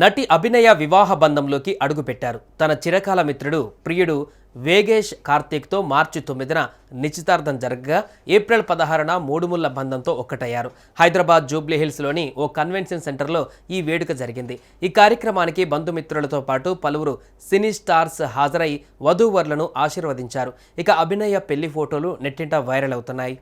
నటి అభినయ వివాహ బంధంలోకి అడుగుపెట్టారు. తన చిరకాల మిత్రుడు ప్రియుడు వేగేష్ కార్తీక్తో మార్చి తొమ్మిదిన నిశ్చితార్థం జరగగా ఏప్రిల్ పదహారున మూడుముళ్ళ బంధంతో ఒక్కటయ్యారు. హైదరాబాద్ జూబ్లీ హిల్స్లోని ఓ కన్వెన్షన్ సెంటర్లో ఈ వేడుక జరిగింది. ఈ కార్యక్రమానికి బంధుమిత్రులతో పాటు పలువురు సినీ స్టార్స్ హాజరై వధూవరులను ఆశీర్వదించారు. ఇక అభినయ పెళ్ళి ఫోటోలు నెట్టింట వైరల్ అవుతున్నాయి.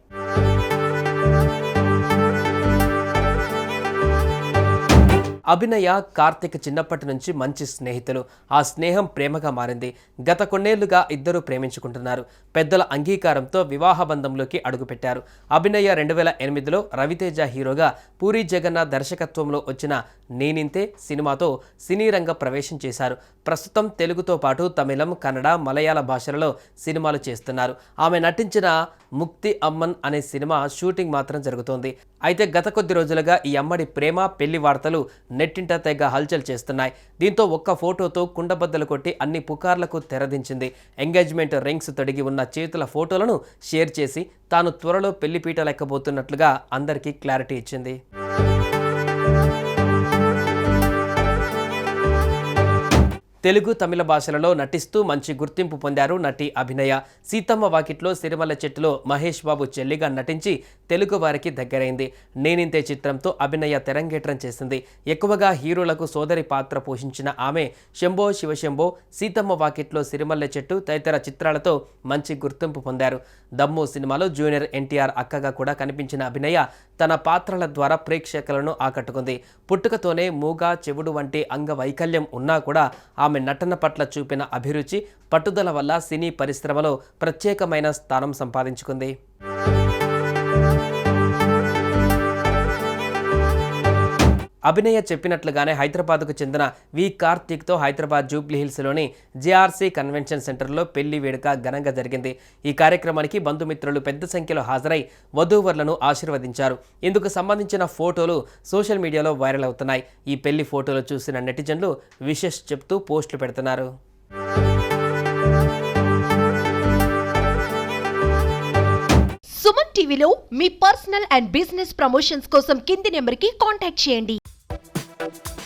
అభినయ కార్తిక్ చిన్నప్పటి నుంచి మంచి స్నేహితులు. ఆ స్నేహం ప్రేమగా మారింది. గత కొన్నేళ్ళుగా ఇద్దరు ప్రేమించుకుంటున్నారు. పెద్దల అంగీకారంతో వివాహ బంధంలోకి అడుగుపెట్టారు. అభినయ రెండు వేల ఎనిమిదిలో రవితేజ హీరోగా పూరి జగన్నాథ్ దర్శకత్వంలో వచ్చిన నేనింతే సినిమాతో సినీ రంగ ప్రవేశం చేశారు. ప్రస్తుతం తెలుగుతో పాటు తమిళం కన్నడ మలయాళ భాషలలో సినిమాలు చేస్తున్నారు. ఆమె నటించిన ముక్తి అమ్మన్ అనే సినిమా షూటింగ్ మాత్రం జరుగుతోంది. అయితే గత కొద్ది రోజులుగా ఈ అమ్మడి ప్రేమ పెళ్ళి వార్తలు నెట్టింట తెగ హల్చల్ చేస్తున్నాయి. దీంతో ఒక్క ఫోటోతో కుండబద్దలు కొట్టి అన్ని పుకార్లకు తెరదించింది. ఎంగేజ్మెంట్ రింగ్స్ తొడిగి ఉన్న చేతుల ఫోటోలను షేర్ చేసి తాను త్వరలో పెళ్ళి పీట లెక్కబోతున్నట్లుగా అందరికీ క్లారిటీ ఇచ్చింది. తెలుగు తమిళ భాషలలో నటిస్తూ మంచి గుర్తింపు పొందారు నటి అభినయ. సీతమ్మ వాకిట్లో సిరిమల్ల చెట్టులో మహేష్ బాబు చెల్లిగా నటించి తెలుగు వారికి దగ్గరైంది. నేనింతే చిత్రంతో అభినయ తెరంగేట్రం చేసింది. ఎక్కువగా హీరోలకు సోదరి పాత్ర పోషించిన ఆమె శంభో శివశంభో సీతమ్మ వాకిట్లో సిరిమల్ల చెట్టు తదితర చిత్రాలతో మంచి గుర్తింపు పొందారు. దమ్ము సినిమాలో జూనియర్ ఎన్టీఆర్ అక్కగా కూడా కనిపించిన అభినయ తన పాత్రల ద్వారా ప్రేక్షకులను ఆకట్టుకుంది. పుట్టుకతోనే మూగ చెవుడు వంటి అంగవైకల్యం ఉన్నా కూడా ఆమె నటన పట్ల చూపిన అభిరుచి పట్టుదల వల్ల సినీ పరిశ్రమలో ప్రత్యేకమైన స్థానం సంపాదించుకుంది. అభినయ చెప్పినట్లుగానే హైదరాబాద్కు చెందిన వి కార్తీక్తో హైదరాబాద్ జూబ్లీహిల్స్లోని జేఆర్సీ కన్వెన్షన్ సెంటర్లో పెళ్ళి వేడుక ఘనంగా జరిగింది. ఈ కార్యక్రమానికి బంధుమిత్రులు పెద్ద సంఖ్యలో హాజరై వధూవరులను ఆశీర్వదించారు. ఇందుకు సంబంధించిన ఫోటోలు సోషల్ మీడియాలో వైరల్ అవుతున్నాయి. ఈ పెళ్ళి ఫోటోలు చూసిన నెటిజన్లు విశేష్ చెప్తూ పోస్టులు పెడుతున్నారు. సుమన్ టీవీలో మీ పర్సనల్ అండ్ బిజినెస్ ప్రమోషన్స్ కోసం కింది నెంబర్కి కాంటాక్ట్ చేయండి. Bye.